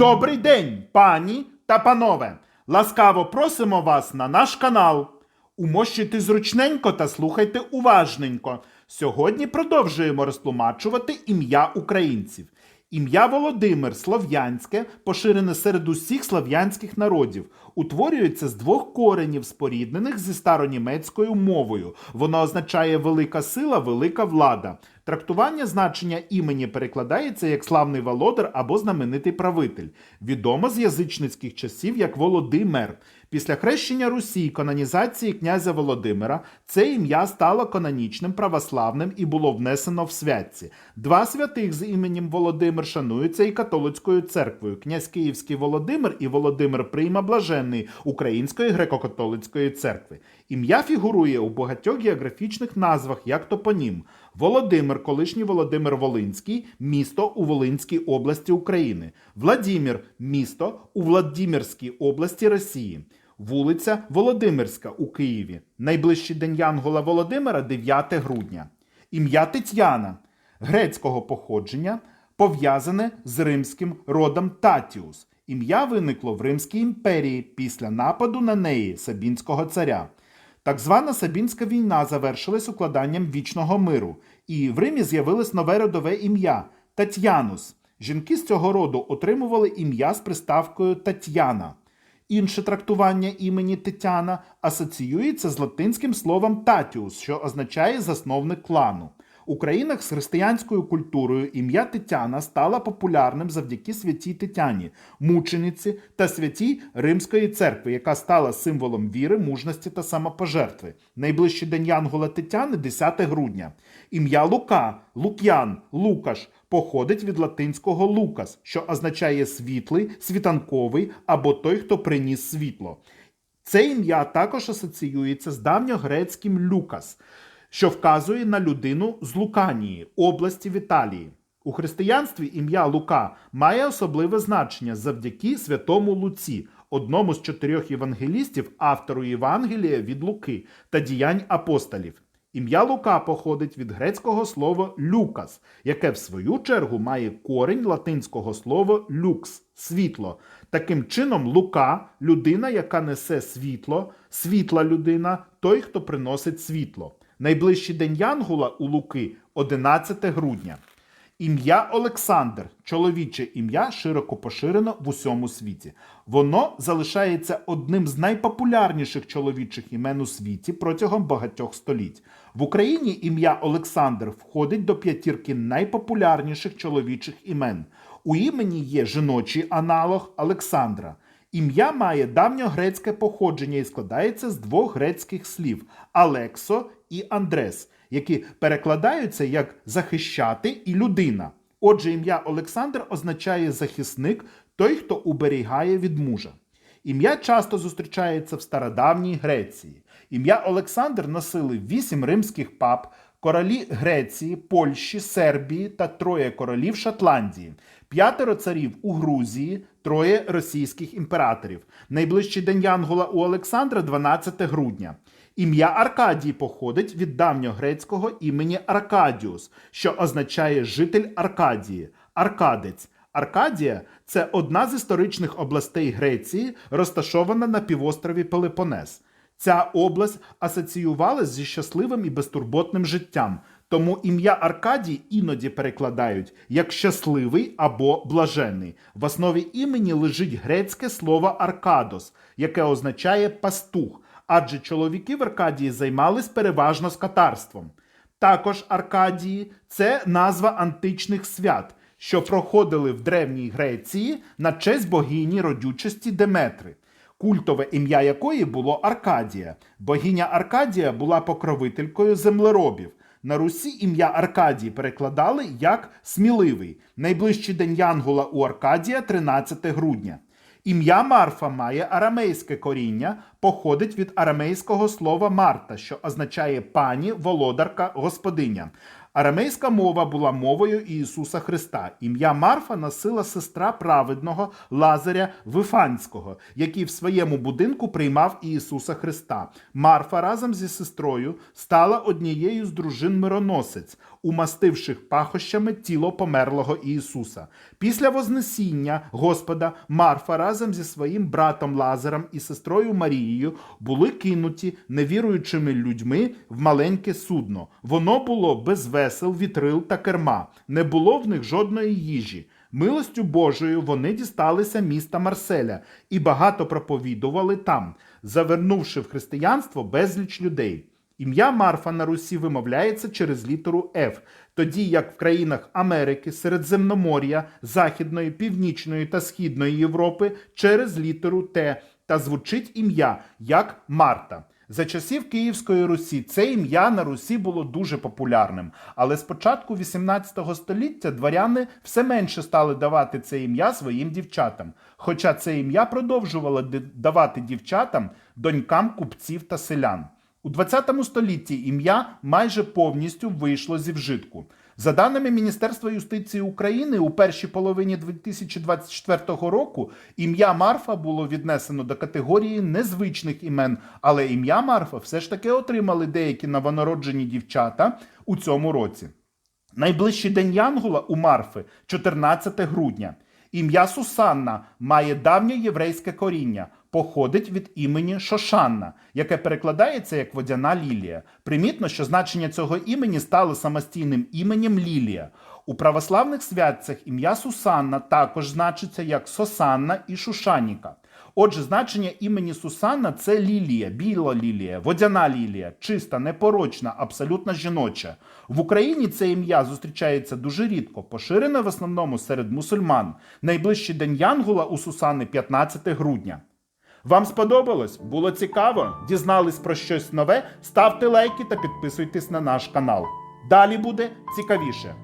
Добрий день, пані та панове! Ласкаво просимо вас на наш канал. Умощуйте зручненько та слухайте уважненько. Сьогодні продовжуємо розтлумачувати ім'я українців. Ім'я Володимир слов'янське, поширене серед усіх слов'янських народів, утворюється з двох коренів, споріднених зі старонімецькою мовою. Воно означає велика сила, велика влада. Трактування значення імені перекладається як славний володар або знаменитий правитель. Відомо з язичницьких часів як Володимир. Після хрещення Русі і канонізації князя Володимира це ім'я стало канонічним православним і було внесено в святці. Два святих з іменем Володимир шануються і католицькою церквою: князь Київський Володимир і Володимир Прийма Блаженний Української греко-католицької церкви. Ім'я фігурує у багатьох географічних назвах як топонім. Володимир, колишній Володимир Волинський, місто у Волинській області України. Владімір місто у Владимирській області Росії. Вулиця Володимирська у Києві. Найближчий день Янгола Володимира 9 грудня. Ім'я Тетяна грецького походження, пов'язане з римським родом Татіус. Ім'я виникло в Римській імперії після нападу на неї Сабінського царя. Так звана Сабінська війна завершилась укладанням вічного миру, і в Римі з'явилось нове родове ім'я Татьянус. Жінки з цього роду отримували ім'я з приставкою Тетяна. Інше трактування імені Тетяна асоціюється з латинським словом татіус, що означає засновник клану. У країнах з християнською культурою ім'я Тетяна стала популярним завдяки святій Тетяні, мучениці та святій Римської церкви, яка стала символом віри, мужності та самопожертви. Найближчий день Янгола Тетяни 10 грудня. Ім'я Лука, Лук'ян, Лукаш походить від латинського лукас, що означає світлий, світанковий або той, хто приніс світло. Це ім'я також асоціюється з давньогрецьким люкас, що вказує на людину з Луканії, області в Італії. У християнстві ім'я Лука має особливе значення завдяки святому Луці, одному з чотирьох євангелістів, автору Євангелія від Луки та діянь апостолів. Ім'я Лука походить від грецького слова люкас, яке в свою чергу має корінь латинського слова люкс світло. Таким чином, Лука людина, яка несе світло, світла людина, той, хто приносить світло. Найближчий день Янгула у Луки 11 грудня. Ім'я Олександр, чоловіче ім'я, широко поширено в усьому світі. Воно залишається одним з найпопулярніших чоловічих імен у світі протягом багатьох століть. В Україні ім'я Олександр входить до п'ятірки найпопулярніших чоловічих імен. У імені є жіночий аналог Олександра. Ім'я має давньогрецьке походження і складається з двох грецьких слів Алексо і Андрес, які перекладаються як захищати і людина. Отже, ім'я Олександр означає захисник, той, хто уберігає від мужа. Ім'я часто зустрічається в стародавній Греції. Ім'я Олександр носили вісім римських пап, королі Греції, Польщі, Сербії та троє королів Шотландії, п'ятеро царів у Грузії, троє російських імператорів. Найближчий день Янгола у Олександра 12 грудня. Ім'я Аркадій походить від давньогрецького імені Аркадіус, що означає житель Аркадії, Аркадець. Аркадія це одна з історичних областей Греції, розташована на півострові Пелепонес. Ця область асоціювалась зі щасливим і безтурботним життям, тому ім'я Аркадій іноді перекладають як щасливий або блажений. В основі імені лежить грецьке слово аркадос, яке означає пастух, адже чоловіки в Аркадії займались переважно скотарством. Також Аркадії це назва античних свят, що проходили в Древній Греції на честь богині родючості Деметри культове ім'я якої було Аркадія. Богиня Аркадія була покровителькою землеробів. На Русі ім'я Аркадій перекладали як сміливий. Найближчий день Янгола у Аркадія 13 грудня. Ім'я Марфа має арамейське коріння, походить від арамейського слова Марта, що означає пані, володарка, господиня. Арамейська мова була мовою Ісуса Христа. Ім'я Марфа носила сестра праведного Лазаря Вифанського, який в своєму будинку приймав Ісуса Христа. Марфа разом зі сестрою стала однією з дружин мироносець, умастивших пахощами тіло померлого Ісуса. Після Вознесіння Господа Марфа разом зі своїм братом Лазарем і сестрою Марією були кинуті невіруючими людьми в маленьке судно. Воно було без весел, вітрил та керма. Не було в них жодної їжі. Милостю Божою вони дісталися міста Марселя і багато проповідували там, завернувши в християнство безліч людей. Ім'я Марфа на Русі вимовляється через літеру Ф, тоді як в країнах Америки, Середземномор'я, Західної, Північної та Східної Європи через літеру Т та звучить ім'я як Марта. За часів Київської Русі це ім'я на Русі було дуже популярним, але з початку 18 століття дворяни все менше стали давати це ім'я своїм дівчатам. Хоча це ім'я продовжувало давати дівчатам, донькам купців та селян. У 20 столітті ім'я майже повністю вийшло зі вжитку. За даними Міністерства юстиції України, у першій половині 2024 року ім'я Марфа було віднесено до категорії незвичних імен, але ім'я Марфа все ж таки отримали деякі новонароджені дівчата у цьому році. Найближчий день Янгола у Марфи 14 грудня. Ім'я Сусанна має давнє єврейське коріння, походить від імені Шошанна, яке перекладається як водяна лілія. Примітно, що значення цього імені стало самостійним іменем Лілія. У православних святцях ім'я Сусанна також значиться як Сосанна і Шушаніка. Отже, значення імені Сусанна це лілія, біла лілія, водяна лілія, чиста, непорочна, абсолютно жіноча. В Україні це ім'я зустрічається дуже рідко, поширене в основному серед мусульман. Найближчий день Янгула у Сусани 15 грудня. Вам сподобалось? Було цікаво? Дізнались про щось нове? Ставте лайки та підписуйтесь на наш канал. Далі буде цікавіше.